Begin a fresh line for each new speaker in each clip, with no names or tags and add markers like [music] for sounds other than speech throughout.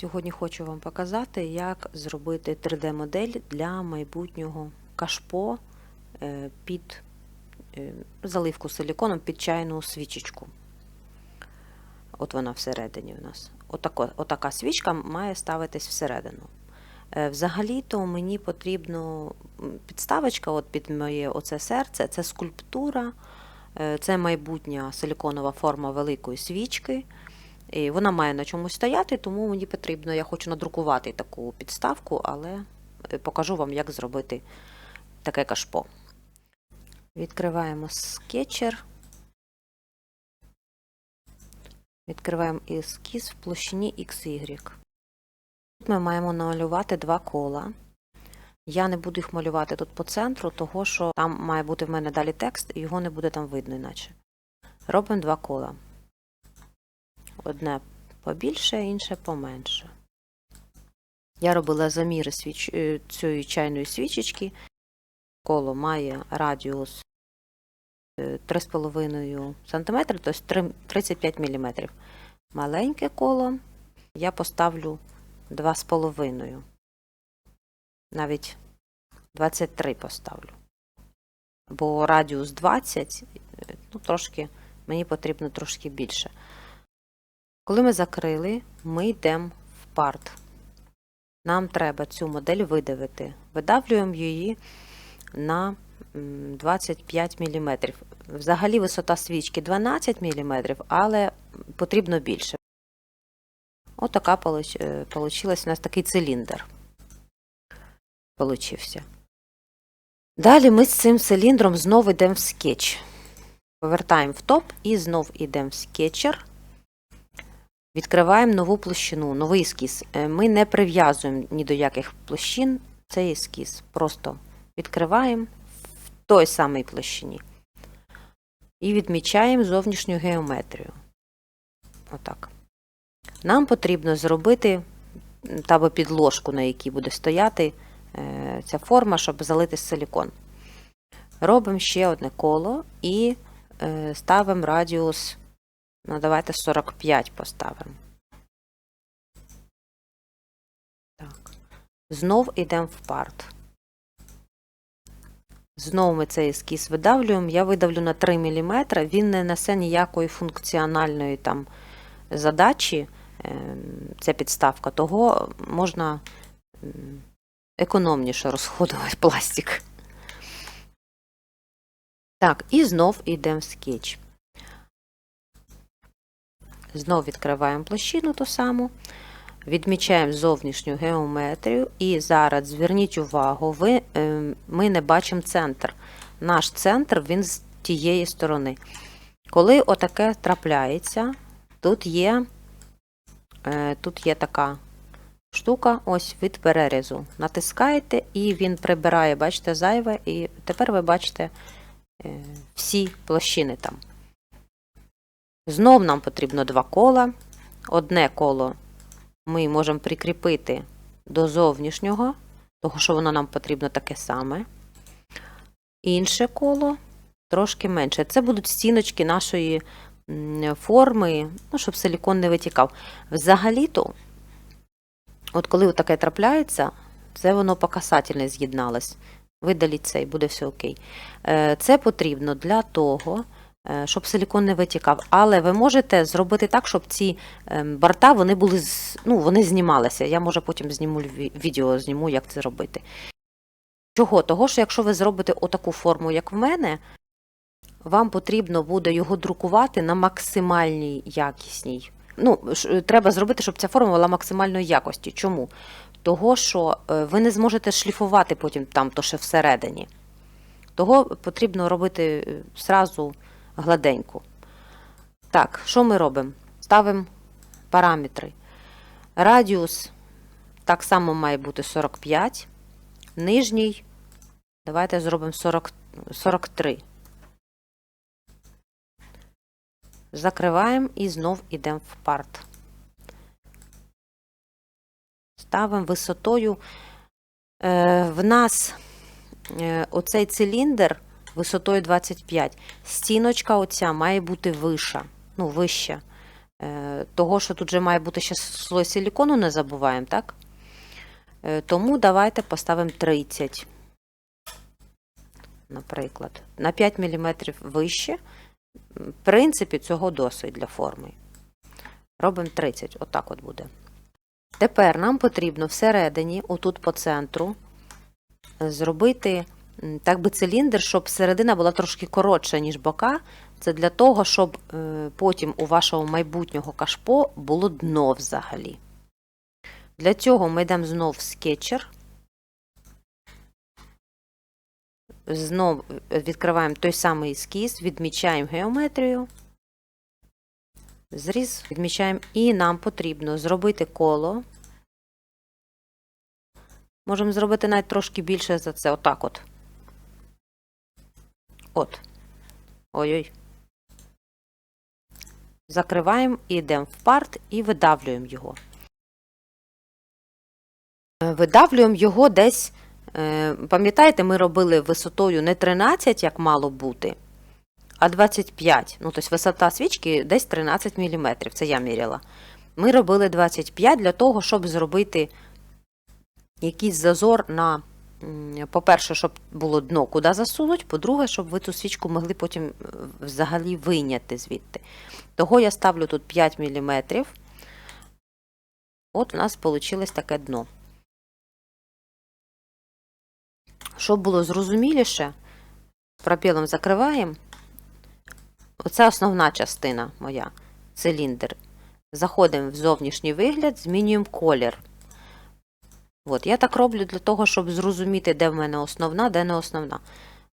Сьогодні хочу вам показати, як зробити 3D-модель для майбутнього кашпо е, під е, заливку силіконом під чайну свічечку. От вона всередині у нас. Отако, отака свічка має ставитись всередину. Е, Взагалі-то мені потрібно м, підставочка от під моє оце серце, це скульптура, це майбутня силіконова форма великої свічки. І вона має на чомусь стояти, тому мені потрібно, я хочу надрукувати таку підставку, але е, покажу вам, як зробити таке кашпо. Відкриваємо скетчер. Відкриваємо ескіз в площині XY. Тут ми маємо намалювати два кола. Я не буду їх малювати тут по центру, того що там має бути в мене далі текст, і його не буде там видно іначе. Робимо два кола. Одне побільше, інше поменше. Я робила заміри свіч... е, цієї чайної свічечки. Коло має радіус е, 3,5 см, тобто 35 мм. Маленьке коло я поставлю 2,5. Навіть 23 поставлю. Бо радіус 20, е, ну, трошки, мені потрібно трошки більше. Коли ми закрили, ми йдемо в парт. Нам треба цю модель видавити. Видавлюємо її на 25 мм. Взагалі висота свічки 12 мм, але потрібно більше. Отака получ- е, у нас такий циліндр. Получився. Далі ми з цим циліндром знову йдемо в скетч. Повертаємо в топ і знов йдемо в скетчер. Відкриваємо нову площину, новий ескіз. Е, Ми не прив'язуємо ні до яких площин цей ескіз. Просто відкриваємо в той самій площині. І відмічаємо зовнішню геометрію. Отак. Нам потрібно зробити м, та підложку, на якій буде стояти е, ця форма, щоб залити силікон. Робимо ще одне коло і е, ставимо радіус. Ну, давайте 45 поставимо. Так. Знов йдемо в парт. Знову ми цей ескіз видавлюємо. Я видавлю на 3 мм. Він не несе ніякої функціональної там задачі, ем, ця підставка, того можна економніше розходувати [laughs] пластик. Так, і знов йдемо в скетч. Знов відкриваємо площину ту саму, відмічаємо зовнішню геометрію, і зараз зверніть увагу, ви, е, ми не бачимо центр. Наш центр він з тієї сторони. Коли отаке трапляється, тут є, е, тут є така штука, ось від перерізу. Натискаєте, і він прибирає, бачите, зайве, і тепер ви бачите е, всі площини там. Знов нам потрібно два кола. Одне коло ми можемо прикріпити до зовнішнього, того що воно нам потрібно таке саме. Інше коло трошки менше. Це будуть стіночки нашої форми, ну, щоб силікон не витікав. Взагалі-то, от коли таке трапляється, це воно по касательне з'єдналось. Видаліть це і буде все окей. Е, Це потрібно для того, щоб силікон не витікав. Але ви можете зробити так, щоб ці ем, борта вони були ну, вони знімалися. Я може потім зніму відео, зніму, як це робити. Чого? Того, що якщо ви зробите отаку форму, як в мене, вам потрібно буде його друкувати на максимальній якісній. Ну, треба зробити, щоб ця форма була максимальної якості. Чому? Того, що е, ви не зможете шліфувати потім там, то ще всередині. Того потрібно робити е, зразу гладеньку. Так, що ми робимо? Ставимо параметри. Радіус так само має бути 45. Нижній, давайте зробимо 40, 43. Закриваємо і знов йдемо в парт. Ставимо висотою. Е, в нас е, оцей циліндр висотою 25. Стіночка оця має бути вища, ну, вища. Е, Того, що тут же має бути ще слой силікону, не забуваємо, так? Е, Тому давайте поставимо 30, наприклад, на 5 мм вище. В принципі, цього досить для форми. Робимо 30, отак от буде. Тепер нам потрібно всередині, отут по центру, зробити так би циліндр, щоб середина була трошки коротша, ніж бока. Це для того, щоб е, потім у вашого майбутнього кашпо було дно взагалі. Для цього ми йдемо знов в скетчер. Знов відкриваємо той самий ескіз, відмічаємо геометрію. Зріз відмічаємо, і нам потрібно зробити коло. Можемо зробити навіть трошки більше за це. Отак от. От. Ой-ой. Закриваємо і йдемо в парт і видавлюємо його. Е, Видавлюємо його десь, е, пам'ятаєте, ми робили висотою не 13, як мало бути, а 25. Ну, тобто висота свічки десь 13 мм, це я міряла. Ми робили 25 для того, щоб зробити якийсь зазор на, по-перше, щоб було дно, куди засунуть, по-друге, щоб ви ту свічку могли потім е, взагалі вийняти звідти. Того я ставлю тут 5 мм. От у нас вийшло таке дно. Щоб було зрозуміліше, пробілом закриваємо. Оце основна частина моя, циліндр. Заходимо в зовнішній вигляд, змінюємо колір. От, я так роблю для того, щоб зрозуміти, де в мене основна, де не основна.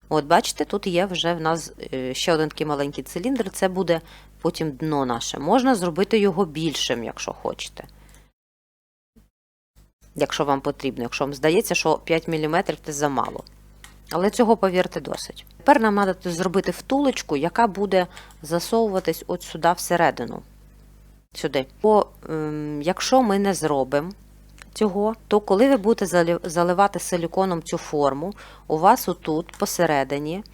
От, бачите, тут є вже в нас е, ще один такий маленький циліндр, це буде потім дно наше. Можна зробити його більшим, якщо хочете. Якщо вам потрібно, якщо вам здається, що 5 мм це замало. Але цього, повірте, досить. Тепер нам треба зробити втулочку, яка буде засовуватись от сюди всередину. Сюди. Бо ем, якщо ми не зробимо цього, то коли ви будете заливати силіконом цю форму, у вас отут посередині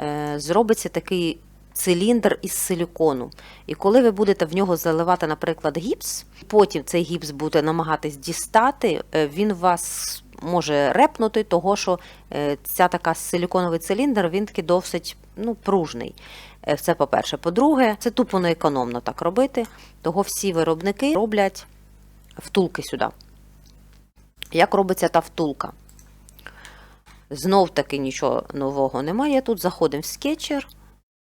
е, зробиться такий циліндр із силікону. І коли ви будете в нього заливати, наприклад, гіпс, потім цей гіпс буде намагатись дістати, е, він вас може репнути, того що е, ця така силіконовий циліндр, він такий досить ну, пружний. Це по-перше. По-друге, це тупо неекономно так робити, того всі виробники роблять втулки сюди. Як робиться та втулка? Знов таки нічого нового немає. Тут заходимо в скетчер,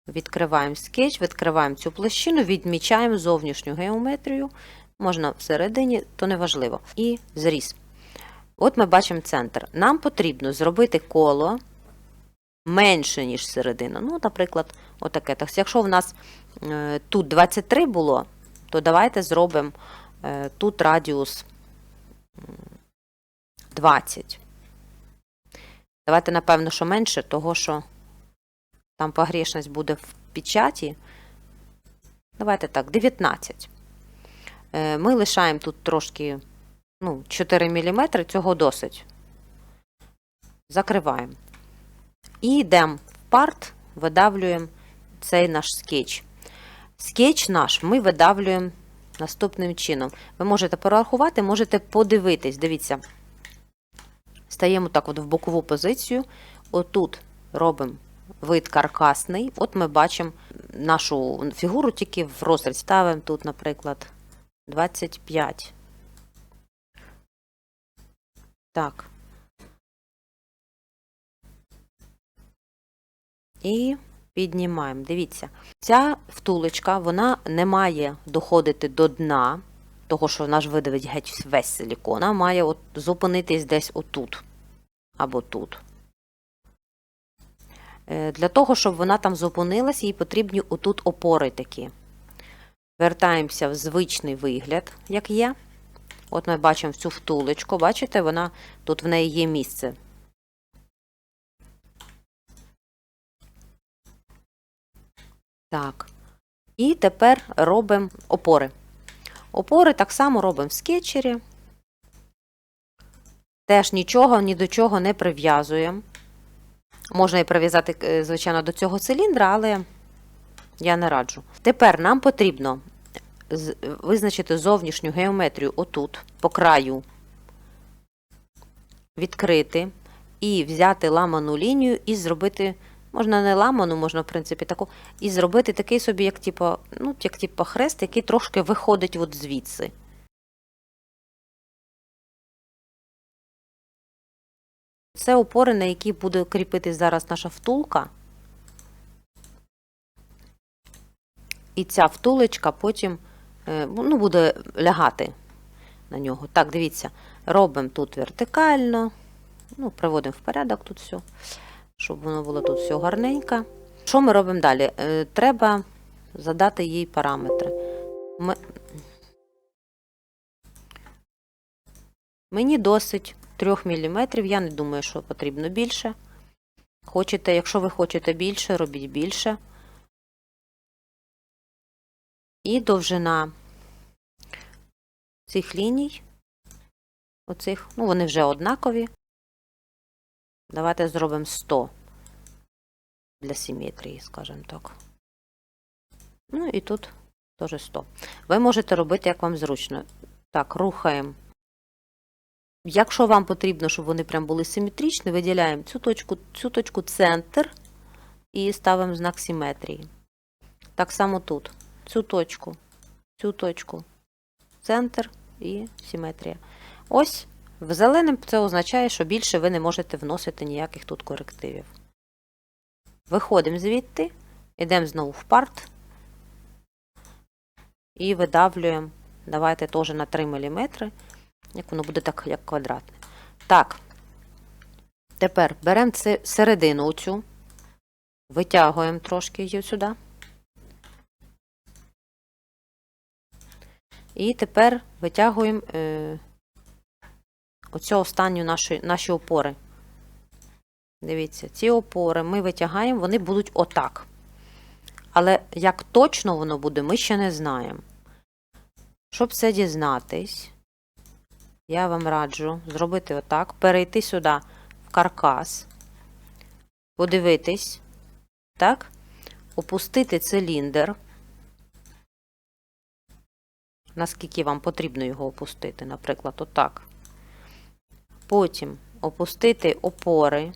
відкриваємо скетч, відкриваємо цю площину, відмічаємо зовнішню геометрію. Можна всередині, то не важливо. І зріз. От ми бачимо центр. Нам потрібно зробити коло менше, ніж середина. Ну, наприклад, отаке. Так, якщо в нас е, тут 23 було, то давайте зробимо е, тут радіус 20. Давайте, напевно, що менше, того що там погрішність буде в печаті. Давайте так, 19. Е, Ми лишаємо тут трошки ну, 4 мм, цього досить. Закриваємо. І йдемо в парт, видавлюємо цей наш скетч. Скетч наш ми видавлюємо наступним чином. Ви можете порахувати, можете подивитись. Дивіться. Стаємо так от в бокову позицію. Отут робимо вид каркасний. От ми бачимо нашу фігуру тільки в розріз. Ставимо тут, наприклад, 25. Так. І піднімаємо. Дивіться, ця втулочка, вона не має доходити до дна, того, що вона ж видавить геть весь силікон, а має от зупинитись десь отут або тут. Е, Для того, щоб вона там зупинилась, їй потрібні отут опори такі. Вертаємося в звичний вигляд, як є. От ми бачимо цю втулочку, бачите, вона тут в неї є місце. Так. І тепер робимо опори. Опори так само робимо в скетчері. Теж нічого ні до чого не прив'язуємо. Можна і прив'язати, е, звичайно, до цього циліндра, але я не раджу. Тепер нам потрібно визначити зовнішню геометрію отут, по краю, відкрити і взяти ламану лінію і зробити, можна не ламану, можна, в принципі, таку, і зробити такий собі, як типу, ну, як типу хрест, який трошки виходить от звідси. Це опори, на які буде кріпитись зараз наша втулка. І ця втулочка потім е, ну, буде лягати на нього. Так, дивіться, робимо тут вертикально, ну, приводимо в порядок тут все, щоб воно було тут все гарненько. Що ми робимо далі? Е, Треба задати їй параметри. Ми... Мені досить 3 мм, я не думаю, що потрібно більше. Хочете, якщо ви хочете більше, робіть більше. І довжина цих ліній, оцих, ну вони вже однакові. Давайте зробимо 100 для симетрії, скажімо так. Ну і тут теж 100. Ви можете робити, як вам зручно. Так, рухаємо. Якщо вам потрібно, щоб вони прям були симетричні, виділяємо цю точку, цю точку центр і ставимо знак симетрії. Так само тут. Цю точку, цю точку, центр і симетрія. Ось в зеленим це означає, що більше ви не можете вносити ніяких тут корективів. Виходимо звідти, йдемо знову в парт і видавлюємо. Давайте теж на 3 мм, як воно буде так, як квадратне. Так, тепер беремо середину оцю, витягуємо трошки її сюди. І тепер витягуємо е, оцю останню наші, наші опори. Дивіться, ці опори ми витягаємо, вони будуть отак. Але як точно воно буде, ми ще не знаємо. Щоб це дізнатись, я вам раджу зробити отак, перейти сюди в каркас, подивитись, так, опустити циліндр наскільки вам потрібно його опустити, наприклад, отак. Потім опустити опори.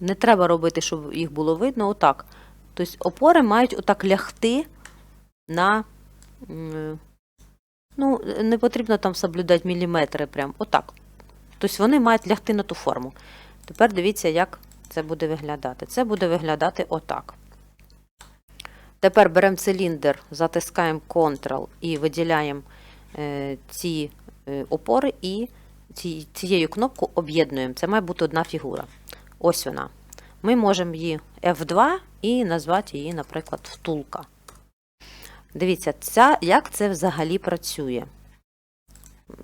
Не треба робити, щоб їх було видно, отак. Тобто опори мають отак лягти на. Ну, не потрібно там соблюдати міліметри, прям отак. Тобто вони мають лягти на ту форму. Тепер дивіться, як це буде виглядати. Це буде виглядати отак. Тепер беремо циліндр, затискаємо Ctrl і виділяємо е, ці е, опори і ці, цією кнопкою об'єднуємо. Це має бути одна фігура. Ось вона. Ми можемо її F2 і назвати її, наприклад, втулка. Дивіться, ця, як це взагалі працює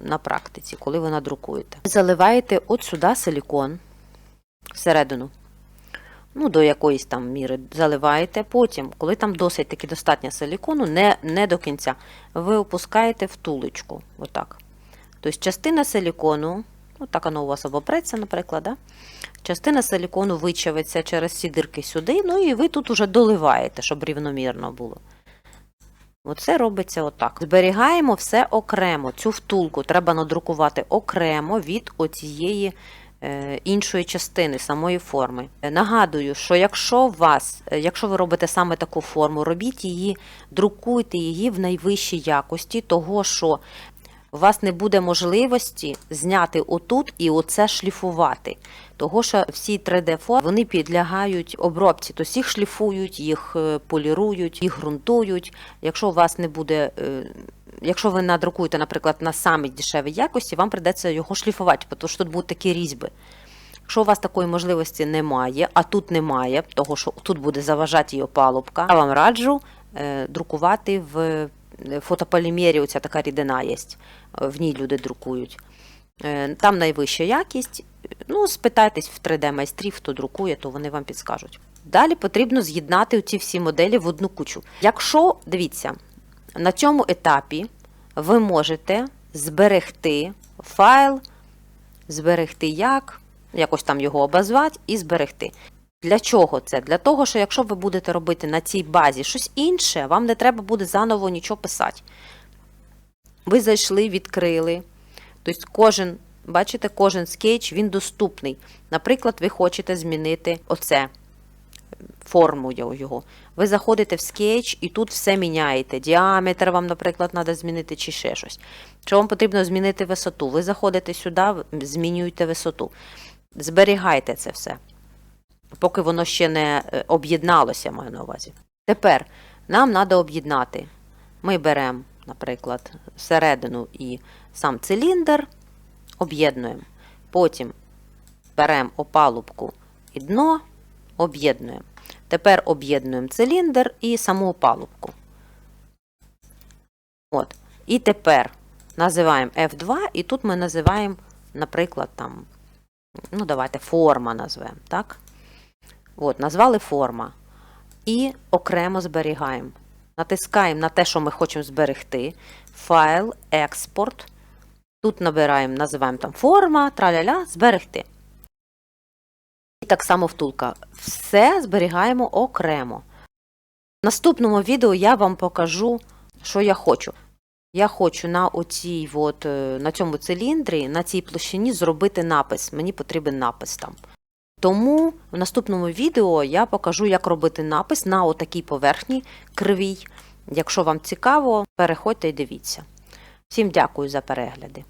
на практиці, коли ви надрукуєте. Заливаєте от сюди силікон всередину ну, до якоїсь там міри заливаєте. Потім, коли там досить таки достатньо силікону, не, не до кінця, ви опускаєте втулочку. Отак. Тобто частина силікону, ну так воно у вас обопреться, наприклад, да? частина силікону вичавиться через ці дирки сюди, ну і ви тут уже доливаєте, щоб рівномірно було. Оце робиться отак. Зберігаємо все окремо. Цю втулку треба надрукувати окремо від оцієї е, іншої частини самої форми. Е, Нагадую, що якщо вас, е, якщо ви робите саме таку форму, робіть її, друкуйте її в найвищій якості, того що у вас не буде можливості зняти отут і оце шліфувати. Того, що всі 3D-форми вони підлягають обробці, тобто їх шліфують, їх е, полірують, їх ґрунтують. Якщо у вас не буде, е, якщо ви надрукуєте, наприклад, на самій дешевій якості, вам придеться його шліфувати, тому що тут будуть такі різьби. Якщо у вас такої можливості немає, а тут немає, того що тут буде заважати її опалубка, я вам раджу е, друкувати в фотополімері, оця така рідина є, в ній люди друкують. Е, Там найвища якість. Ну, спитайтесь в 3D-майстрів, хто друкує, то вони вам підскажуть. Далі потрібно з'єднати ці всі моделі в одну кучу. Якщо, дивіться, на цьому етапі ви можете зберегти файл, зберегти як, якось там його обозвати і зберегти. Для чого це? Для того, що якщо ви будете робити на цій базі щось інше, вам не треба буде заново нічого писати. Ви зайшли, відкрили. Тобто кожен, бачите, кожен скетч він доступний. Наприклад, ви хочете змінити оце, форму його-. Ви заходите в скетч і тут все міняєте. Діаметр вам, наприклад, треба змінити чи ще щось. Чи вам потрібно змінити висоту? Ви заходите сюди, змінюєте висоту. Зберігайте це все, поки воно ще не е, об'єдналося, маю на увазі. Тепер нам треба об'єднати. Ми беремо, наприклад, середину і сам циліндр, об'єднуємо. Потім беремо опалубку і дно, об'єднуємо. Тепер об'єднуємо циліндр і саму опалубку. От. І тепер називаємо F2, і тут ми називаємо, наприклад, там, ну, давайте форма назвемо, так? От, назвали форма. І окремо зберігаємо. Натискаємо на те, що ми хочемо зберегти. Файл, експорт. Тут набираємо, називаємо там форма, траля-ля, зберегти. І так само втулка. Все зберігаємо окремо. В наступному відео я вам покажу, що я хочу. Я хочу на, оцій, от, е, на цьому циліндрі, на цій площині зробити напис. Мені потрібен напис там. Тому в наступному відео я покажу, як робити напис на отакій поверхні кривій. Якщо вам цікаво, переходьте і дивіться. Всім дякую за перегляди.